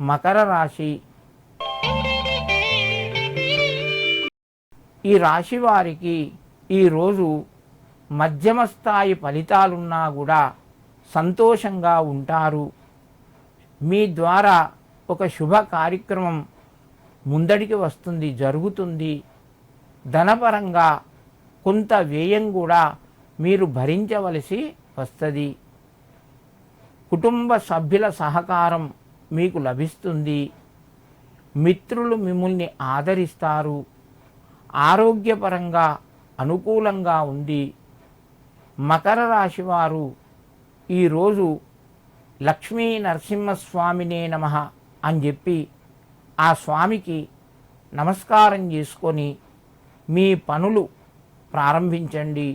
మకర రాశి. ఈ రాశి వారికి ఈరోజు మధ్యమ స్థాయి ఫలితాలున్నా కూడా సంతోషంగా ఉంటారు. మీ ద్వారా ఒక శుభ కార్యక్రమం ముందడికి వస్తుంది జరుగుతుంది. ధనపరంగా కొంత వ్యయం కూడా మీరు భరించవలసి వస్తుంది. కుటుంబ సభ్యుల సహకారం మీకు లభిస్తుంది. మిత్రులు మిమ్మల్ని ఆదరిస్తారు. ఆరోగ్యపరంగా అనుకూలంగా ఉంది మకర రాశి వారు ఈరోజు లక్ష్మీ నరసింహస్వామినే నమ అని చెప్పి ఆ స్వామికి నమస్కారం చేసుకొని మీ పనులు ప్రారంభించండి.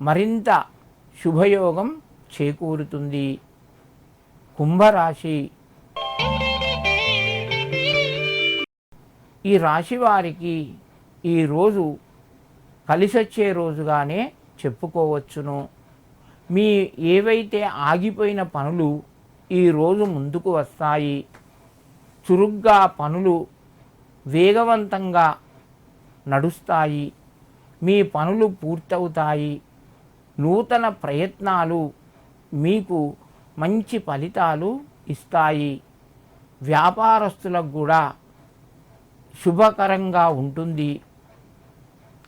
మరింత శుభయోగం చేకూరుతుంది. కుంభరాశి ఈ రాశి వారికి ఈరోజు కలిసొచ్చే రోజుగానే చెప్పుకోవచ్చును. మీ ఏవైతే ఆగిపోయిన పనులు ఈరోజు ముందుకు వస్తాయి చురుగ్గా పనులు వేగవంతంగా నడుస్తాయి మీ పనులు పూర్తవుతాయి నూతన ప్రయత్నాలు మీకు మంచి ఫలితాలు ఇస్తాయి. వ్యాపారస్తులకు కూడా శుభకరంగా ఉంటుంది.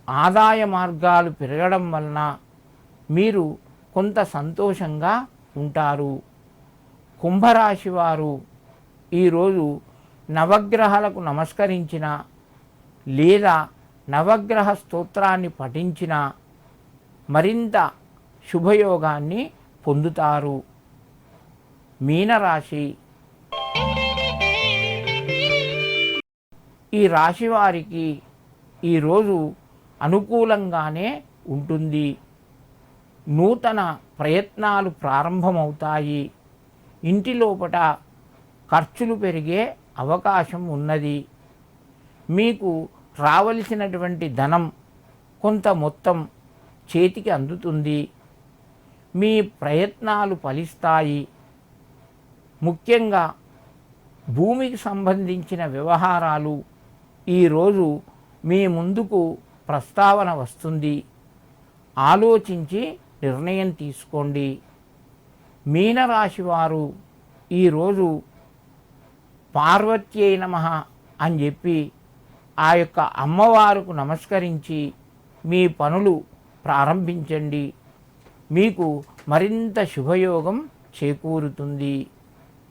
ఆదాయ మార్గాలు పెరగడం వలన మీరు కొంత సంతోషంగా ఉంటారు. కుంభరాశి వారు ఈరోజు నవగ్రహాలకు నమస్కరించిన లేదా నవగ్రహ స్తోత్రాన్ని పఠించిన మరింత శుభయోగాన్ని పొందుతారు. మీనరాశి ఈ రాశి వారికి ఈరోజు అనుకూలంగానే ఉంటుంది. నూతన ప్రయత్నాలు ప్రారంభమవుతాయి. ఇంటి లోపట ఖర్చులు పెరిగే అవకాశం ఉన్నది. మీకు రావలసినటువంటి ధనం కొంత మొత్తం చేతికి అందుతుంది. మీ ప్రయత్నాలు ఫలిస్తాయి. ముఖ్యంగా భూమికి సంబంధించిన వ్యవహారాలు ఈరోజు మీ ముందుకు ప్రస్తావన వస్తుంది. ఆలోచించి నిర్ణయం తీసుకోండి. మీనరాశి వారు ఈరోజు పార్వత్యై నమ అని చెప్పి ఆ యొక్క అమ్మవారుకు నమస్కరించి మీ పనులు ప్రారంభించండి. మీకు మరింత శుభయోగం చేకూరుతుంది.